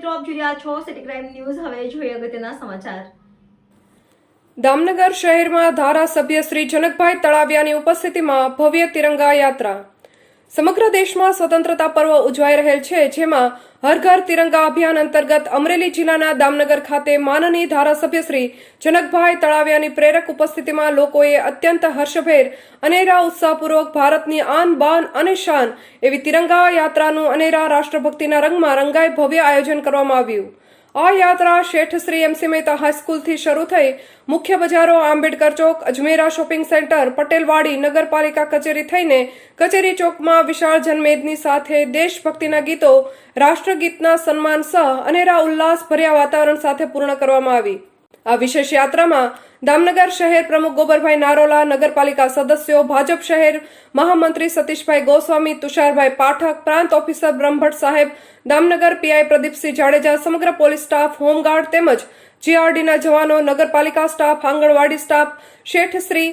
મિત્રો આપ જોઈ રહ્યા છો. સિટી ક્રાઇમ ન્યૂઝ હવે જોઈએ અગત્યના સમાચાર. દામનગર શહેરમાં ધારાસભ્ય શ્રી જનકભાઈ તળાવિયાની ઉપસ્થિતિમાં ભવ્ય તિરંગા યાત્રા. સમગ્ર દેશમાં સ્વતંત્રતા પર્વ ઉજવાઈ રહેલ છે, જેમાં હર ઘર તિરંગા અભિયાન અંતર્ગત અમરેલી જિલ્લાના દામનગર ખાતે માનનીય ધારાસભ્ય શ્રી જનકભાઈ તળાવિયાની પ્રેરક ઉપસ્થિતિમાં લોકોએ અત્યંત હર્ષભેર અનેરા ઉત્સાહપૂર્વક ભારતની આન, બાન અને શાન એવી તિરંગા યાત્રાનું અનેરા રાષ્ટ્રભક્તિના રંગમાં રંગાઈ ભવ્ય આયોજન કરવામાં આવ્યું. આ યાત્રા શેઠ શ્રી એમસી મહેતા હાઈસ્કૂલથી શરૂ થઈ મુખ્ય બજારો, આંબેડકર ચોક, અજમેરા શોપિંગ સેન્ટર પટેલવાડી નગરપાલિકા કચેરી થઈને કચેરી ચોકમાં વિશાળ જનમેદની સાથે દેશભક્તિના ગીતો, રાષ્ટ્રગીતના સન્માન સહ અનેરા ઉલ્લાસ ભર્યા વાતાવરણ સાથે પૂર્ણ કરવામાં આવી. આ વિશેષ યાત્રામાં દામનગર શહેર પ્રમુખ ગોબરભાઈ નારોલા, નગરપાલિકા સદસ્યો, ભાજપ શહેર મહામંત્રી સતીશભાઈ ગોસ્વામી, તુષારભાઈ પાઠક, પ્રાંત ઓફિસર બ્રહ્મભટ્ટ સાહેબ, દામનગર પીઆઈ પ્રદીપસિંહ જાડેજા, સમગ્ર પોલીસ સ્ટાફ, હોમગાર્ડ તેમજ જીઆરડીના જવાનો, નગરપાલિકા staff, anganwadi staff, Sheth Shri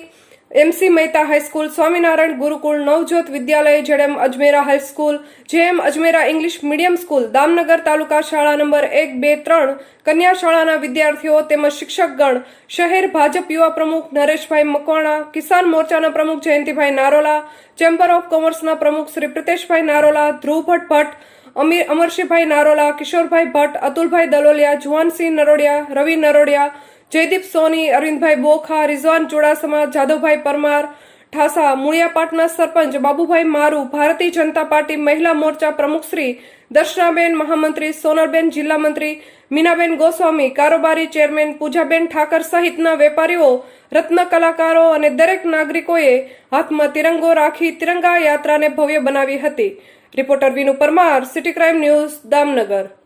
MC Mehta high school Swaminarayan Gurukul, Navjot Vidyalaya, જેડેમ Ajmera high school JM Ajmera English medium school Damnagar Taluka શાળા નંબર એક, બે, ત્રણ, કન્યા શાળાના વિદ્યાર્થીઓ તેમજ શિક્ષકગણ, શહેર ભાજપ યુવા પ્રમુખ નરેશભાઈ મકવાણા, કિસાન મોરચાના પ્રમુખ જયંતિભાઈ નારોલા, ચેમ્બર ઓફ કોમર્સના પ્રમુખ શ્રી પ્રિતેશભાઈ નારોલા, ધ્રુવ ભટ્ટ ભટ્ટ, અમીર અમરશીભાઈ નારોલા, કિશોરભાઈ ભટ્ટ, અતુલભાઈ દલોલિયા, જુવાનસિંહ નરોડિયા, રવિ નરોડિયા જયદીપ સોની, અરવિંદભાઈ બોખા, રિઝવાન ચુડાસમા જાદવભાઈ પરમાર, ઠાસા મૂળિયાપાટના સરપંચ, બાબુભાઈ મારુ, ભારતીય જનતા પાર્ટી મહિલા મોરચા પ્રમુખશ્રી દર્શનાબેન, મહામંત્રી સોનલબેન, જિલ્લા મંત્રી મીનાબેન ગોસ્વામી, કારોબારી ચેરમેન પૂજાબેન ઠાકર સહિતના વેપારીઓ, રત્ન કલાકારો અને દરેક નાગરિકોએ હાથમાં તિરંગો રાખી તિરંગા યાત્રાને ભવ્ય બનાવી હતી. Reporter Vinu Parmar, city crime news, Damnagar.